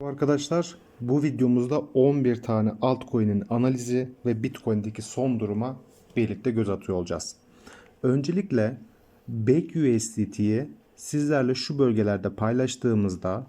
Arkadaşlar bu videomuzda 11 tane altcoin'in analizi ve Bitcoin'deki son duruma birlikte göz atıyor olacağız. Öncelikle BakeUSDT'yi sizlerle şu bölgelerde paylaştığımızda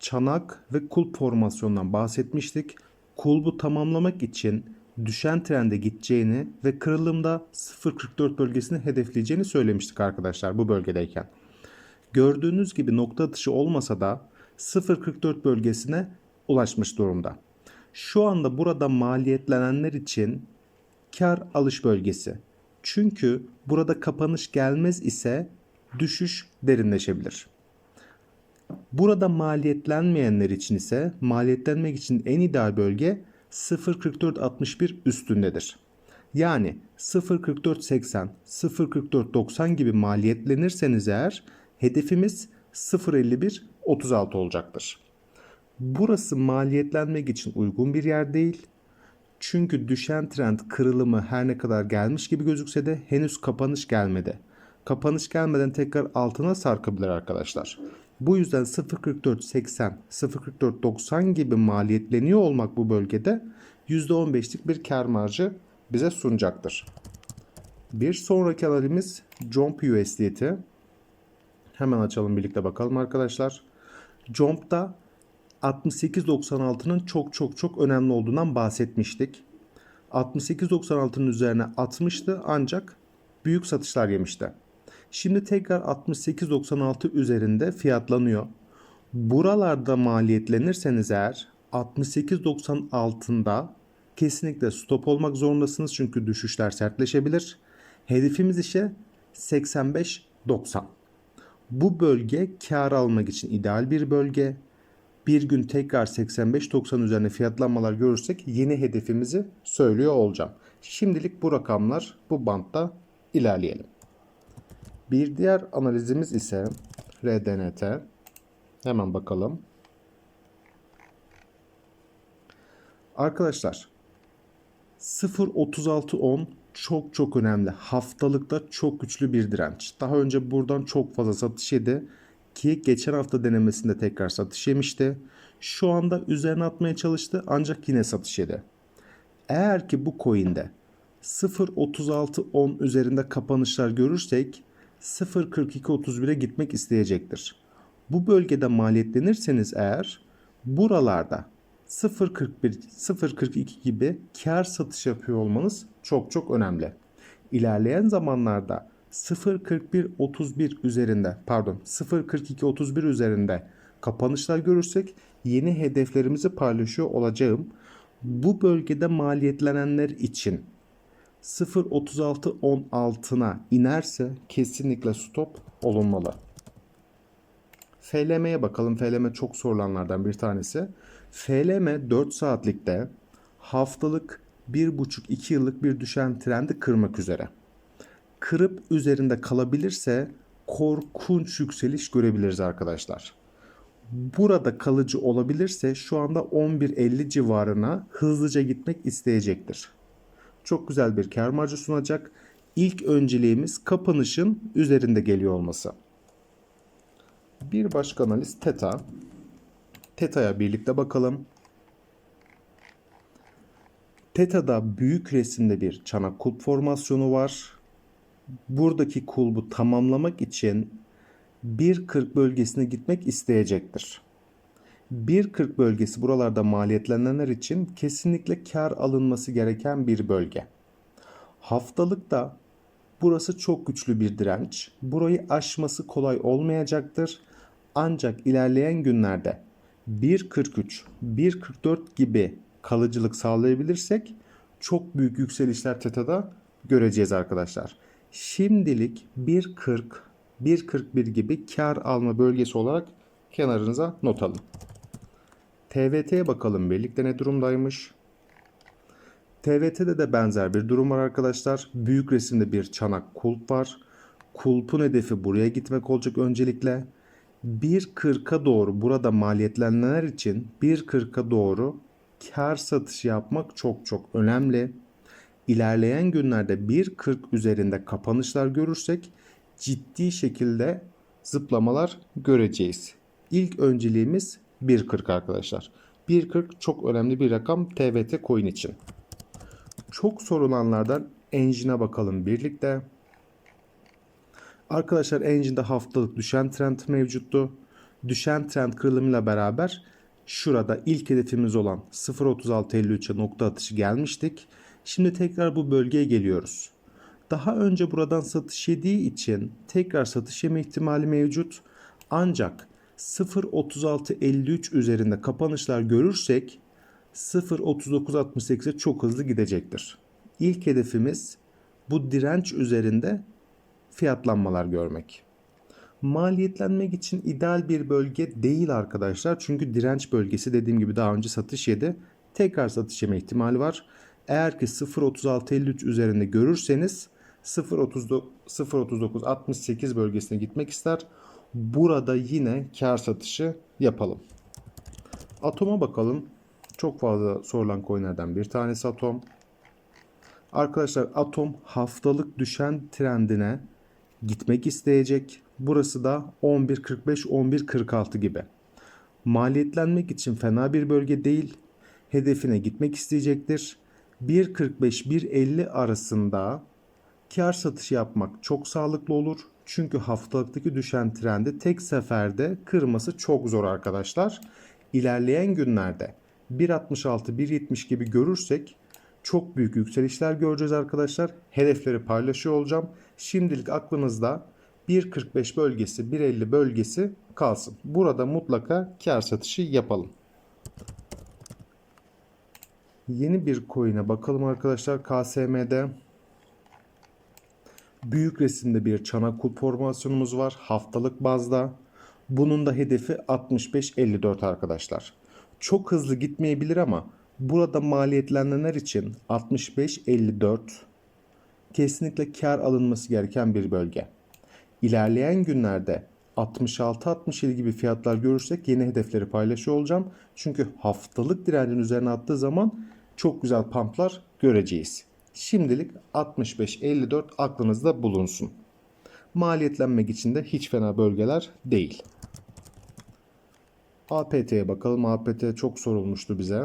çanak ve kulp formasyonundan bahsetmiştik. Kulbu tamamlamak için düşen trende gideceğini ve kırılımda 0.44 bölgesini hedefleyeceğini söylemiştik arkadaşlar bu bölgedeyken. Gördüğünüz gibi nokta atışı olmasa da 0.44 bölgesine ulaşmış durumda. Şu anda burada maliyetlenenler için kar alış bölgesi. Çünkü burada kapanış gelmez ise düşüş derinleşebilir. Burada maliyetlenmeyenler için ise maliyetlenmek için en ideal bölge 0.4461 üstündedir. Yani 0.4480, 0.4490 gibi maliyetlenirseniz eğer hedefimiz 0.51 36 olacaktır. Burası maliyetlenmek için uygun bir yer değil. Çünkü düşen trend kırılımı her ne kadar gelmiş gibi gözükse de henüz kapanış gelmedi. Kapanış gelmeden tekrar altına sarkabilir arkadaşlar. Bu yüzden 0.44.80, 0.44.90 gibi maliyetleniyor olmak bu bölgede %15'lik bir kar marjı bize sunacaktır. Bir sonraki analimiz Jump USDT. Hemen açalım birlikte bakalım arkadaşlar. Jump'ta 68.96'nın çok çok çok önemli olduğundan bahsetmiştik. 68.96'nın üzerine atmıştı ancak büyük satışlar yemişti. Şimdi tekrar 68.96 üzerinde fiyatlanıyor. Buralarda maliyetlenirseniz eğer 68.90 altında kesinlikle stop olmak zorundasınız çünkü düşüşler sertleşebilir. Hedefimiz ise 85.90. Bu bölge kar almak için ideal bir bölge. Bir gün tekrar 85-90 üzerine fiyatlanmalar görürsek yeni hedefimizi söylüyor olacağım. Şimdilik bu rakamlar bu bantta ilerleyelim. Bir diğer analizimiz ise RDNT. Hemen bakalım. Arkadaşlar 0.3610 çok çok önemli. Haftalıkta çok güçlü bir direnç. Daha önce buradan çok fazla satış yedi ki geçen hafta denemesinde tekrar satış yemişti. Şu anda üzerine atmaya çalıştı ancak yine satış yedi. Eğer ki bu coin'de 0.3610 üzerinde kapanışlar görürsek 0.4231'e gitmek isteyecektir. Bu bölgede maliyetlenirseniz eğer buralarda 0.41, 0.42 gibi kar satış yapıyor olmanız çok çok önemli. İlerleyen zamanlarda 0.41.31 üzerinde pardon 0.42.31 üzerinde kapanışlar görürsek yeni hedeflerimizi paylaşıyor olacağım. Bu bölgede maliyetlenenler için 0.36.10 altına inerse kesinlikle stop olunmalı. FLM'ye bakalım. FLM çok sorulanlardan bir tanesi. FLM 4 saatlikte haftalık 1,5-2 yıllık bir düşen trendi kırmak üzere. Kırıp üzerinde kalabilirse korkunç yükseliş görebiliriz arkadaşlar. Burada kalıcı olabilirse şu anda 11.50 civarına hızlıca gitmek isteyecektir. Çok güzel bir kar marjı sunacak. İlk önceliğimiz kapanışın üzerinde geliyor olması. Bir başka analiz Teta. Teta'ya birlikte bakalım. Teta'da büyük resimde bir çanak kulp formasyonu var. Buradaki kulbu tamamlamak için 1.40 bölgesine gitmek isteyecektir. 1.40 bölgesi buralarda maliyetlenenler için kesinlikle kar alınması gereken bir bölge. Haftalıkta burası çok güçlü bir direnç. Burayı aşması kolay olmayacaktır. Ancak ilerleyen günlerde 1.43, 1.44 gibi kalıcılık sağlayabilirsek çok büyük yükselişler TETA'da göreceğiz arkadaşlar. Şimdilik 1.40, 1.41 gibi kar alma bölgesi olarak kenarınıza not alın. TVT'ye bakalım birlikte ne durumdaymış. TVT'de de benzer bir durum var arkadaşlar. Büyük resimde bir çanak kulp var. Kulpun hedefi buraya gitmek olacak öncelikle. 1.40'a doğru burada maliyetlenenler için 1.40'a doğru kar satışı yapmak çok çok önemli. İlerleyen günlerde 1.40 üzerinde kapanışlar görürsek ciddi şekilde zıplamalar göreceğiz. İlk önceliğimiz 1.40 arkadaşlar. 1.40 çok önemli bir rakam TVT coin için. Çok sorulanlardan Engine'e bakalım birlikte. Arkadaşlar Engine'de haftalık düşen trend mevcuttu. Düşen trend kırılımıyla beraber şurada ilk hedefimiz olan 0.3653'e nokta atışı gelmiştik. Şimdi tekrar bu bölgeye geliyoruz. Daha önce buradan satış yediği için tekrar satış yeme ihtimali mevcut. Ancak 0.3653 üzerinde kapanışlar görürsek 0.3968'e çok hızlı gidecektir. İlk hedefimiz bu direnç üzerinde fiyatlanmalar görmek. Maliyetlenmek için ideal bir bölge değil arkadaşlar. Çünkü direnç bölgesi dediğim gibi daha önce satış yedi. Tekrar satış yeme ihtimali var. Eğer ki 0.3653 üzerinde görürseniz 0.3968 bölgesine gitmek ister. Burada yine kar satışı yapalım. Atom'a bakalım. Çok fazla sorulan coinlerden bir tanesi Atom. Arkadaşlar Atom haftalık düşen trendine gitmek isteyecek. Burası da 11.45-11.46 gibi. Maliyetlenmek için fena bir bölge değil. Hedefine gitmek isteyecektir. 1.45-1.50 arasında kar satışı yapmak çok sağlıklı olur. Çünkü haftalıktaki düşen trendi tek seferde kırması çok zor arkadaşlar. İlerleyen günlerde 1.66-1.70 gibi görürsek çok büyük yükselişler göreceğiz arkadaşlar. Hedefleri paylaşıyor olacağım. Şimdilik aklınızda 1.45 bölgesi, 1.50 bölgesi kalsın. Burada mutlaka kar satışı yapalım. Yeni bir coin'e bakalım arkadaşlar. KSM'de büyük resimde bir çanak kulp formasyonumuz var. Haftalık bazda. Bunun da hedefi 65.54 arkadaşlar. Çok hızlı gitmeyebilir ama burada maliyetlenenler için 65.54 kesinlikle kar alınması gereken bir bölge. İlerleyen günlerde 66-67 gibi fiyatlar görürsek yeni hedefleri paylaşıyor olacağım. Çünkü haftalık direncin üzerine attığı zaman çok güzel pumplar göreceğiz. Şimdilik 65-54 aklınızda bulunsun. Maliyetlenmek için de hiç fena bölgeler değil. APT'ye bakalım. APT çok sorulmuştu bize.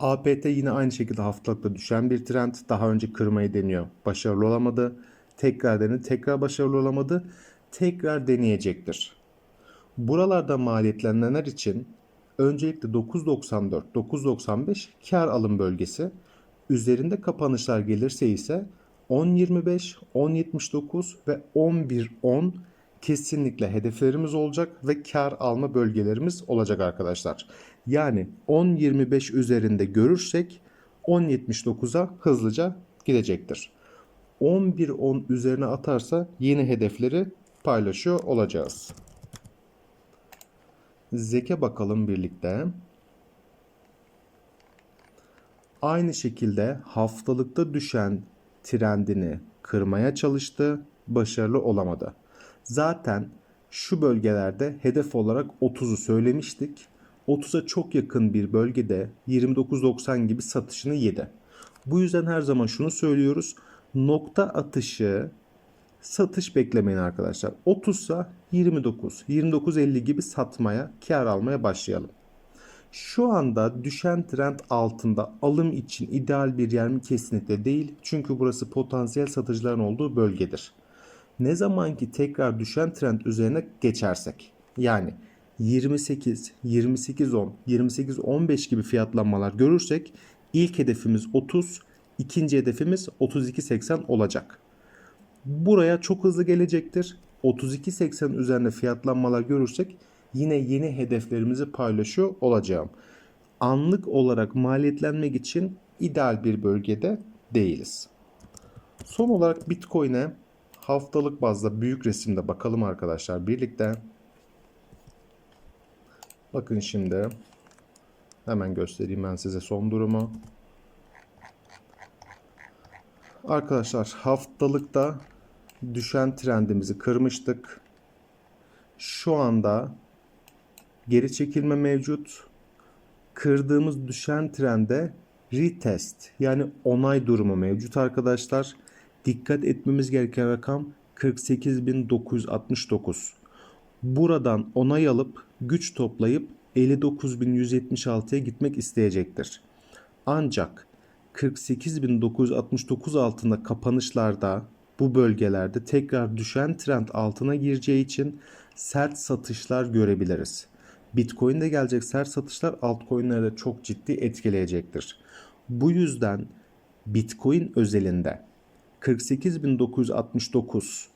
APT yine aynı şekilde haftalıkta düşen bir trend. Daha önce kırmayı deniyor. Başarılı olamadı. Tekrar denedi. Tekrar başarılı olamadı. Tekrar deneyecektir. Buralarda maliyetlenenler için öncelikle 9.94, 9.95 kar alım bölgesi. Üzerinde kapanışlar gelirse ise 10.25, 10.79 ve 11.10 kesinlikle hedeflerimiz olacak ve kar alma bölgelerimiz olacak arkadaşlar. Yani 10.25 üzerinde görürsek 10.79'a hızlıca gidecektir. 11.10 üzerine atarsa yeni hedefleri paylaşıyor olacağız. Zeke bakalım birlikte. Aynı şekilde haftalıkta düşen trendini kırmaya çalıştı, başarılı olamadı. Zaten şu bölgelerde hedef olarak 30'u söylemiştik. 30'a çok yakın bir bölgede 29.90 gibi satışını yedi. Bu yüzden her zaman şunu söylüyoruz. Nokta atışı satış beklemeyin arkadaşlar. 30 ise 29, 29.50 gibi satmaya, kar almaya başlayalım. Şu anda düşen trend altında alım için ideal bir yer mi? Kesinlikle değil. Çünkü burası potansiyel satıcıların olduğu bölgedir. Ne zaman ki tekrar düşen trend üzerine geçersek yani 28, 28 10, 28 15 gibi fiyatlanmalar görürsek ilk hedefimiz 30, ikinci hedefimiz 32 80 olacak. Buraya çok hızlı gelecektir. 32 80 üzerinde fiyatlanmalar görürsek yine yeni hedeflerimizi paylaşıyor olacağım. Anlık olarak maliyetlenmek için ideal bir bölgede değiliz. Son olarak Bitcoin'e haftalık bazda büyük resimde bakalım arkadaşlar birlikte. Bakın şimdi hemen göstereyim ben size son durumu. Arkadaşlar haftalıkta düşen trendimizi kırmıştık. Şu anda geri çekilme mevcut. Kırdığımız düşen trende retest yani onay durumu mevcut arkadaşlar. Dikkat etmemiz gereken rakam 48.969. Buradan onay alıp güç toplayıp 59.176'ya gitmek isteyecektir. Ancak 48.969 altında kapanışlarda bu bölgelerde tekrar düşen trend altına gireceği için sert satışlar görebiliriz. Bitcoin'de gelecek sert satışlar altcoin'leri de çok ciddi etkileyecektir. Bu yüzden Bitcoin özelinde 48.969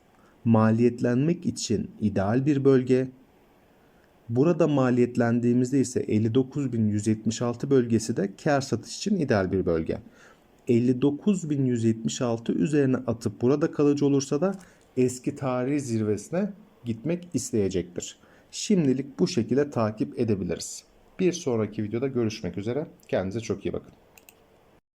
maliyetlenmek için ideal bir bölge. Burada maliyetlendiğimizde ise 59.176 bölgesi de kar satış için ideal bir bölge. 59.176 üzerine atıp burada kalıcı olursa da eski tarihi zirvesine gitmek isteyecektir. Şimdilik bu şekilde takip edebiliriz. Bir sonraki videoda görüşmek üzere. Kendinize çok iyi bakın.